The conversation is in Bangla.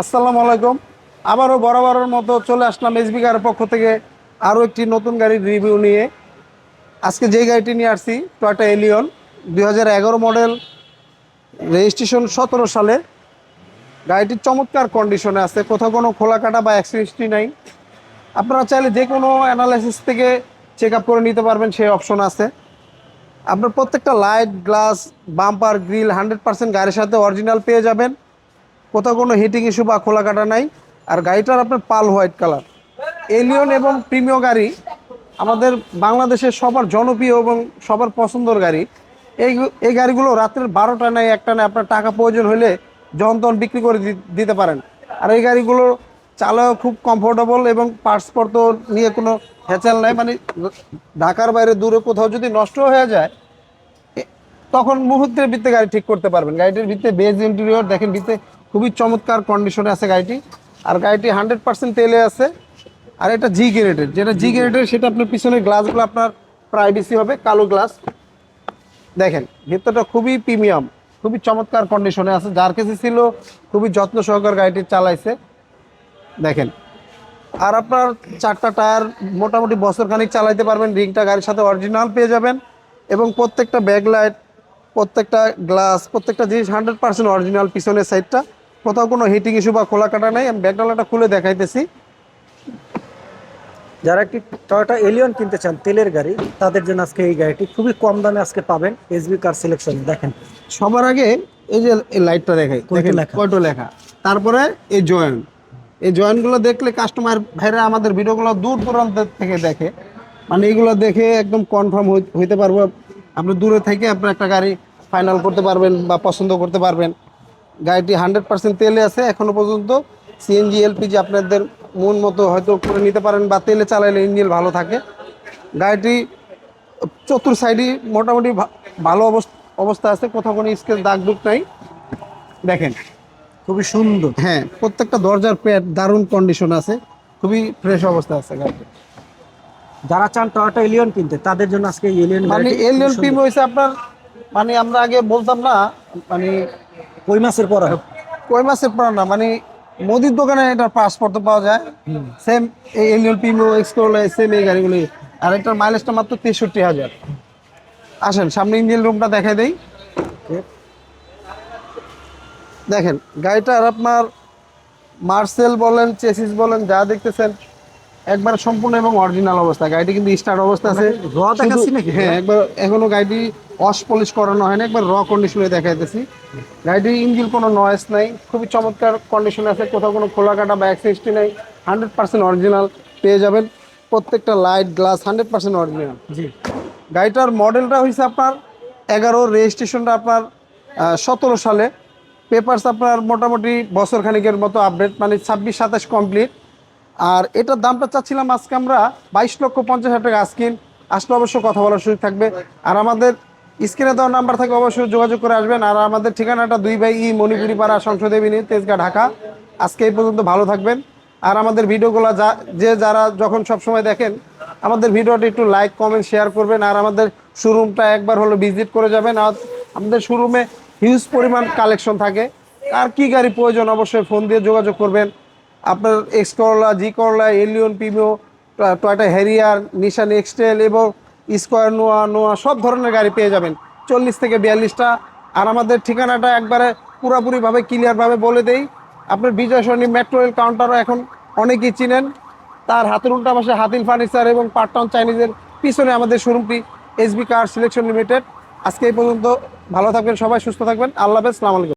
আসসালামু আলাইকুম। আবারও বরাবরের মতো চলে আসলাম এসবি কারের পক্ষ থেকে আরও একটি নতুন গাড়ির রিভিউ নিয়ে। আজকে যে গাড়িটি নিয়ে আসছি টয়টা এলিয়ন দু হাজার এগারো মডেল রেজিস্ট্রেশন সতেরো সালে। গাড়িটি চমৎকার কন্ডিশনে আছে, কোথাও কোনো খোলা কাটা বা অ্যাক্সিডেন্টই নাই। আপনারা চাইলে যে কোনো অ্যানালাইসিস থেকে চেক আপ করে নিতে পারবেন, সেই অপশন আছে। আপনার প্রত্যেকটা light glass bumper grill hundred percent গাড়ির সাথে অরিজিনাল পেয়ে যাবেন। কোথাও কোনো হিটিং ইস্যু বা খোলা কাটা নাই। আর গাড়িটার আপনার পাল হোয়াইট কালার এলিয়ন এবং প্রিমিয় গাড়ি আমাদের বাংলাদেশের সবার জনপ্রিয় এবং সবার পছন্দর গাড়ি। এই এই গাড়িগুলো রাত্রের বারোটা নেয় একটা নাই, আপনার টাকা প্রয়োজন হলে যখন তখন বিক্রি করে দিতে পারেন। আর এই গাড়িগুলো চালাও খুব কমফোর্টেবল এবং পার্টসপত্র নিয়ে কোনো হেঁচাল নাই মানে ঢাকার বাইরে দূরে কোথাও যদি নষ্ট হয়ে যায় তখন মুহূর্তের ভিত্তে গাড়ি ঠিক করতে পারবেন। গাড়িটির ভিত্তে বেজ ইন্টেরিয়র দেখেন ভিত্তে খুবই চমৎকার কন্ডিশনে আছে গাড়িটি। আর গাড়িটি হান্ড্রেড পার্সেন্ট তেলে আছে। আর এটা জি গ্রেডের যেটা জি গ্রেডের সেটা আপনার পিছনের গ্লাসগুলো আপনার প্রাইভেসি হবে, কালো গ্লাস দেখেন, ভিতরটা খুবই প্রিমিয়াম খুবই চমৎকার কন্ডিশনে আছে। যার কাছে ছিল, খুবই যত্ন সহকার গাড়িটি চালাইছে। দেখেন, আর আপনার চারটা টায়ার মোটামুটি বছর খানিক চালাইতে পারবেন। রিংটা গাড়ির সাথে অরিজিনাল পেয়ে যাবেন। এবং প্রত্যেকটা ব্যাক লাইট প্রত্যেকটা গ্লাস প্রত্যেকটা জিনিস হান্ড্রেড পার্সেন্ট অরিজিনাল পিছনের সাইডটা কোথাও কোনো হিটিং ইস্যু বা খোলা কাটা নাই আমি ব্যাকডালাটা খুলে দেখাইতেছি। যারা একটি টয়োটা এলিয়ন কিনতে চান তেলের গাড়ি তাদের জন্য আজকে এই গাড়িটি খুবই কম দামে আজকে পাবেন এসবি কার সিলেকশন দেখেন। সবার আগে এই যে এই লাইটটা দেখাই কয়টো লেখা। কয়টো লেখা। তারপরে এই জয়েন্ট এই জয়েন্টগুলো দেখলে কাস্টমার ভাইরা আমাদের ভিডিওগুলো দূর দূরান্ত থেকে দেখে। মানে এইগুলো দেখে একদম কনফার্ম হইতে পারব। আপনি দূরে থেকে আপনি একটা গাড়ি ফাইনাল করতে পারবেন বা পছন্দ করতে পারবেন। গাড়িটি হান্ড্রেড পার্সেন্ট তেলে আছে এখনও পর্যন্ত সিএনজি এলপিজি আপনাদের মন মতো হয়তো করে নিতে পারেন বা তেলে চালাইলে ইঞ্জিন ভালো থাকে। গাড়িটি চতুর সাইডই মোটামুটি ভালো অবস্থা অবস্থা আছে কোথাও কোনো স্কেচ দাগ দুগ নাই। দেখেন। খুবই সুন্দর। হ্যাঁ প্রত্যেকটা দরজার প্যাড দারুণ কন্ডিশন আছে খুবই ফ্রেশ অবস্থা আছে গাড়িটি। যারা চান টয়োটা এলিয়ন কিনতে তাদের জন্য আজকে এলিয়ন মানে এলিয়ন পিম হয়েছে আপনার মানে আমরা আগে বলতাম না মানে কই মাসের পর? কই মাছের পর না মানে মোদির দোকানে এটার পাসপোর্ট পাওয়া যায়। সেম এই এলিয়ন পিমো এক্সকোলা সেম এই গাড়িগুলি। আর এটার মাইলেজটা মাত্র তেষট্টি হাজার। আসেন সামনে ইঞ্জিন রুমটা দেখাই দেই। দেখেন গাড়িটার আপনার মার্সেল বলেন চেসিস বলেন যা দেখতেছেন একবার সম্পূর্ণ এবং অরিজিনাল অবস্থা। গাড়িটি কিন্তু স্টার্ট অবস্থা আছে। মানে raw দেখাচ্ছি নাকি? হ্যাঁ একবার এখনও গাড়িটি ওয়াশ পলিশ করানো হয় না একবার র কন্ডিশনে দেখাইতেছি। গাড়িটির ইঞ্জিন কোনো নয়েস নাই খুবই চমৎকার কন্ডিশনে আছে কোথাও কোনো খোলা কাটা বা অ্যাক্সিডেন্ট নাই হান্ড্রেড পার্সেন্ট অরিজিনাল পেয়ে যাবেন। প্রত্যেকটা light glass hundred percent original জি। গাড়িটার মডেলটা হয়েছে আপনার এগারো রেজিস্ট্রেশনটা আপনার সতেরো সালে। পেপারস আপনার মোটামুটি বছর খানিকের মতো আপডেট মানে ছাব্বিশ সাতাশ কমপ্লিট আর এটার দামটা চাচ্ছিলাম আজকে আমরা বাইশ লক্ষ পঞ্চাশ হাজার টাকা আজকিন আসলে অবশ্য কথা বলার সুযোগ থাকবে। আর আমাদের স্ক্রিনে দেওয়া নাম্বার থাকে অবশ্যই যোগাযোগ করে আসবেন। আর আমাদের ঠিকানাটা দুই বাই ই মণিপুরি পাড়া সংসদে বিনি তেজগা, ঢাকা। আজকে এই পর্যন্ত ভালো থাকবেন। আর আমাদের ভিডিওগুলো যা, যে যারা যখন সব সময় দেখেন, আমাদের ভিডিওটি একটু লাইক কমেন্ট শেয়ার করবেন। আর আমাদের শোরুমটা একবার হলো ভিজিট করে যাবেন। আর আমাদের শোরুমে হিউজ পরিমাণ কালেকশন থাকে। আর কি গাড়ি প্রয়োজন, অবশ্যই ফোন দিয়ে যোগাযোগ করবেন। আপনার X Corolla G Corolla Allion Premio Toyota Harrier Nissan X Trail এবং স্কোয়ার নোয়া নোয়া সব ধরনের গাড়ি পেয়ে যাবেন। চল্লিশ থেকে বিয়াল্লিশটা। আর আমাদের ঠিকানাটা একবারে পুরাপুরিভাবে ক্লিয়ারভাবে বলে দেই। আপনার বিজয় সরণি মেট্রো রেল কাউন্টারও এখন অনেকেই চিনেন। তার হাতের উল্টা পাশে হাতিল ফার্নিচার এবং পার্টাউন চাইনিজের পিছনে আমাদের শোরুমটি এসবি কার সিলেকশন লিমিটেড আজকে এই পর্যন্ত ভালো থাকবেন সবাই, সুস্থ থাকবেন। আল্লাহ হাফেজ আলাইকুম।